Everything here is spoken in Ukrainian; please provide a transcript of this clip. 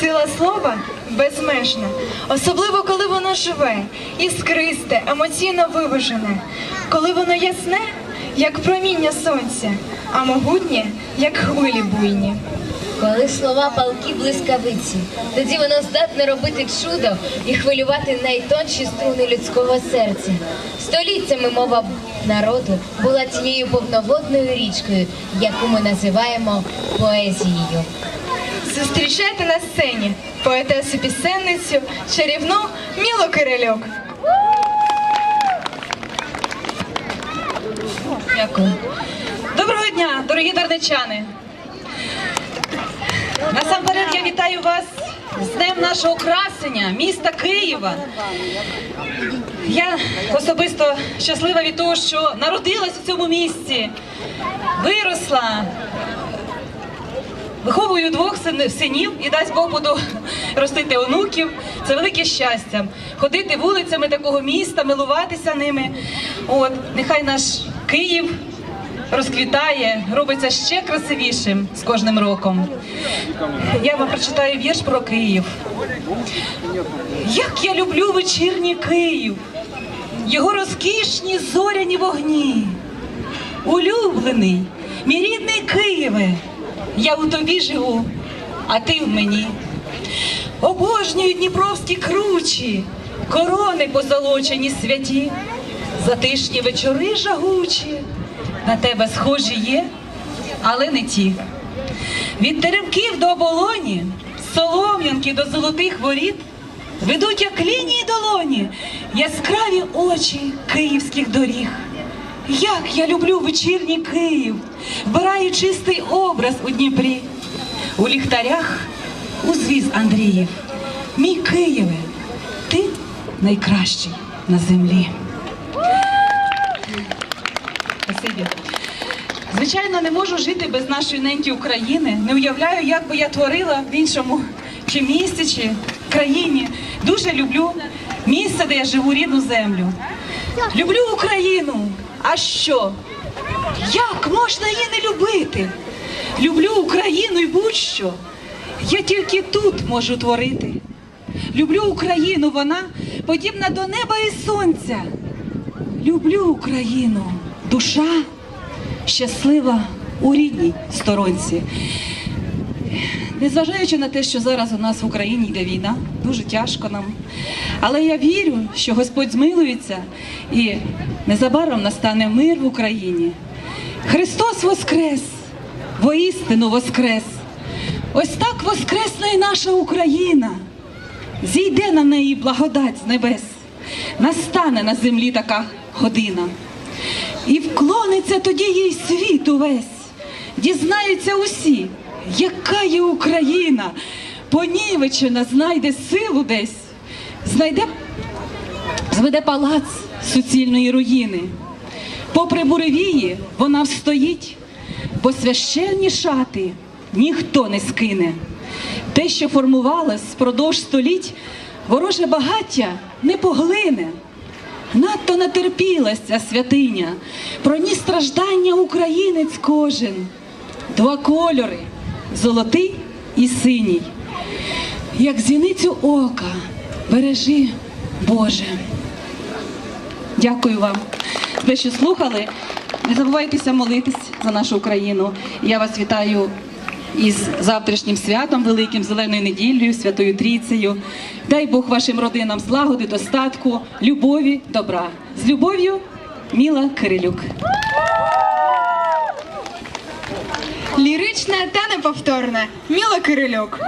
Сила слова безмежна, особливо коли воно живе, іскристе, емоційно виважене, коли воно ясне, як проміння сонця, а могутнє, як хвилі буйні. Коли слова палки блискавиці, тоді воно здатне робити чудо і хвилювати найтонші струни людського серця. Століттями мова народу була тією повноводною річкою, яку ми називаємо поезією. Зустрічайте на сцені поетесу пісенницю чарівну Мілу Кирильок. Дякую. Доброго дня, дорогі дарничани. Насамперед я вітаю вас з днем нашого красення, міста Києва. Я особисто щаслива від того, що народилась в цьому місті, виросла. Виховую двох синів і дасть Бог буду ростити онуків. Це велике щастя. Ходити вулицями такого міста, милуватися ними. От, нехай наш Київ розквітає, робиться ще красивішим з кожним роком. Я вам прочитаю вірш про Київ. Як я люблю вечірній Київ, його розкішні зоряні вогні. Улюблений, мій рідний Києве, я у тобі живу, а ти в мені. Обожнюю дніпровські кручі, корони позолочені святі, затишні вечори жагучі, на тебе схожі є, але не ті. Від теремків до оболоні, солом'янки до золотих воріт ведуть як лінії долоні, яскраві очі київських доріг. Як я люблю вечірній Київ, вбираю чистий образ у Дніпрі. У ліхтарях узвіз Андріїв. Мій Києве, ти найкращий на землі. Звичайно, не можу жити без нашої неньки України. Не уявляю, як би я творила в іншому чи місті, чи країні. Дуже люблю місце, де я живу, рідну землю. Люблю Україну. А що? Як можна її не любити? Люблю Україну і будь-що. Я тільки тут можу творити. Люблю Україну, вона подібна до неба і сонця. Люблю Україну, душа щаслива у рідній сторонці. Незважаючи на те, що зараз у нас в Україні йде війна, дуже тяжко нам. Але я вірю, що Господь змилується і незабаром настане мир в Україні. Христос Воскрес, воістину Воскрес. Ось так воскресна і наша Україна. Зійде на неї благодать з небес, настане на землі така година. І вклониться тоді їй світ увесь, дізнаються усі, яка є Україна, понівечена, знайде силу десь, знайде, зведе палац суцільної руїни. Попри буревії вона встоїть, бо священні шати ніхто не скине. Те, що формувалось впродовж століть, вороже багаття не поглине. Надто натерпілась ця святиня, проніс страждання українець кожен. Два кольори золотий і синій. Як зіницю ока, бережи, Боже. Дякую вам, за те, що слухали. Не забувайтеся молитись за нашу Україну. Я вас вітаю із завтрашнім святом, великим зеленою неділею, святою трійцею. Дай Бог вашим родинам злагоди, достатку, любові, добра. З любов'ю, Міла Кирилюк. Лірична та неповторне. Міла Кирильок.